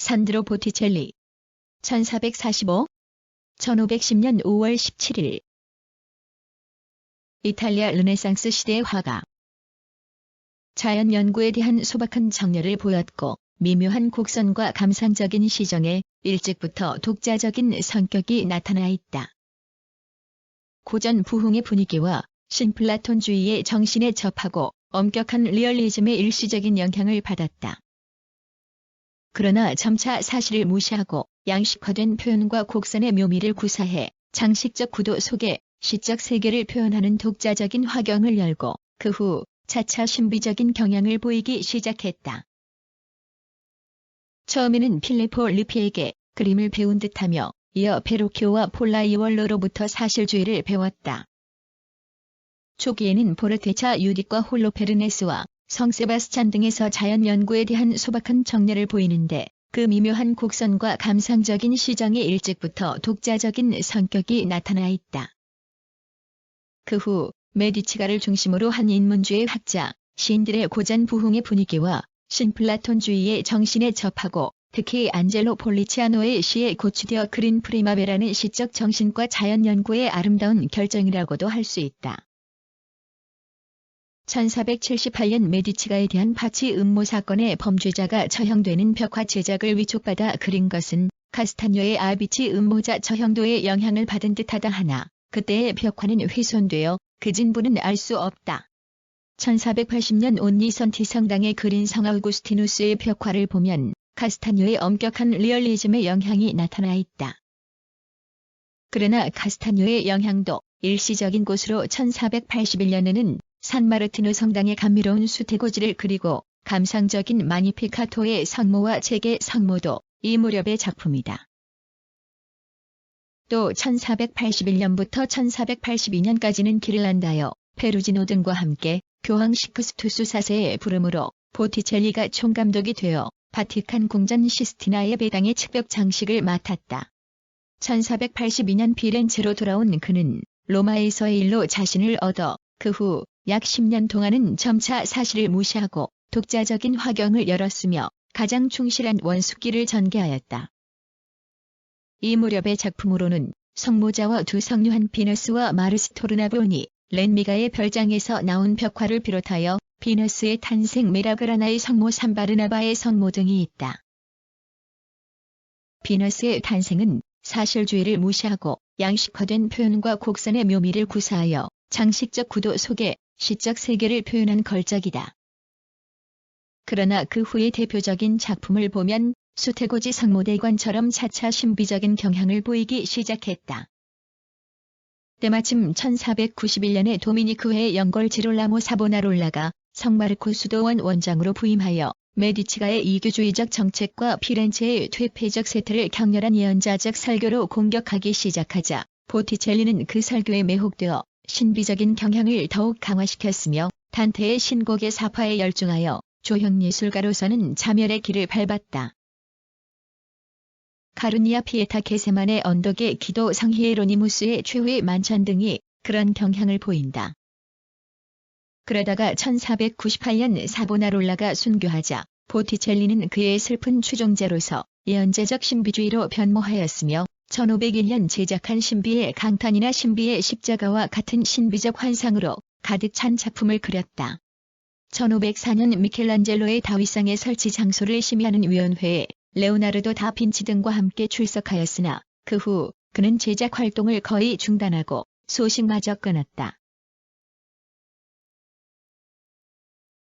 산드로 보티첼리 1445 1510년 5월 17일 이탈리아 르네상스 시대의 화가 자연 연구에 대한 소박한 정열을 보였고 미묘한 곡선과 감상적인 시정에 일찍부터 독자적인 성격이 나타나 있다. 고전 부흥의 분위기와 신플라톤주의의 정신에 접하고 엄격한 리얼리즘의 일시적인 영향을 받았다. 그러나 점차 사실을 무시하고 양식화된 표현과 곡선의 묘미를 구사해 장식적 구도 속에 시적 세계를 표현하는 독자적인 화경을 열고 그 후 차차 신비적인 경향을 보이기 시작했다. 처음에는 필리포 리피에게 그림을 배운 듯하며 이어 베로키오와 폴라 이월로로부터 사실주의를 배웠다. 초기에는 포르테차 유딕과 홀로페르네스와 성 세바스찬 등에서 자연 연구에 대한 소박한 정열을 보이는데 그 미묘한 곡선과 감상적인 시정에 일찍부터 독자적인 성격이 나타나 있다. 그 후 메디치가를 중심으로 한 인문주의 학자, 시인들의 고전 부흥의 분위기와 신플라톤주의의 정신에 접하고 특히 안젤로 폴리치아노의 시에 고치되어 그린 프리마베라는 시적 정신과 자연 연구의 아름다운 결정이라고도 할 수 있다. 1478년 메디치가에 대한 파치 음모 사건의 범죄자가 처형되는 벽화 제작을 위촉받아 그린 것은 카스타뇨의 아비치 음모자 처형도의 영향을 받은 듯하다 하나 그때의 벽화는 훼손되어 그 진부는 알 수 없다. 1480년 온니선티 성당에 그린 성 아우구스티누스의 벽화를 보면 카스타뇨의 엄격한 리얼리즘의 영향이 나타나 있다. 그러나 카스타뇨의 영향도 일시적인 곳으로 1481년에는 산마르티노 성당의 감미로운 수태고지를 그리고 감상적인 마니피카토의 성모와 제게 성모도 이 무렵의 작품이다. 또 1481년부터 1482년까지는 기를란다요, 페루지노 등과 함께 교황 시크스투스 4세의 부름으로 보티첼리가 총감독이 되어 바티칸 궁전 시스티나의 배당의 측벽 장식을 맡았다. 1482년 비렌체로 돌아온 그는 로마에서의 일로 자신을 얻어 그 후 약 10년 동안은 점차 사실을 무시하고 독자적인 화경을 열었으며 가장 충실한 원숙기를 전개하였다. 이 무렵의 작품으로는 성모자와 두 성류한 비너스와 마르스토르나보니 렌미가의 별장에서 나온 벽화를 비롯하여 비너스의 탄생 메라그라나의 성모 산바르나바의 성모 등이 있다. 비너스의 탄생은 사실주의를 무시하고 양식화된 표현과 곡선의 묘미를 구사하여 장식적 구도 속에 시적 세계를 표현한 걸작이다. 그러나 그 후의 대표적인 작품을 보면 수태고지 성모대관처럼 차차 신비적인 경향을 보이기 시작했다. 때마침 1491년에 도미니크회 영골 지롤라모 사보나롤라가 성마르코 수도원 원장으로 부임하여 메디치가의 이교주의적 정책과 피렌체의 퇴폐적 세태를 격렬한 예언자적 설교로 공격하기 시작하자 보티첼리는 그 설교에 매혹되어 신비적인 경향을 더욱 강화시켰으며 단테의 신곡의 사파에 열중하여 조형 예술가로서는 자멸의 길을 밟았다. 카르니아 피에타 게세만의 언덕의 기도 상히에로니무스의 최후의 만찬 등이 그런 경향을 보인다. 그러다가 1498년 사보나롤라가 순교하자 보티첼리는 그의 슬픈 추종자로서 예언제적 신비주의로 변모하였으며 1501년 제작한 신비의 강탄이나 신비의 십자가와 같은 신비적 환상으로 가득 찬 작품을 그렸다. 1504년 미켈란젤로의 다윗상의 설치 장소를 심의하는 위원회에 레오나르도 다빈치 등과 함께 출석하였으나 그 후 그는 제작 활동을 거의 중단하고 소식마저 끊었다.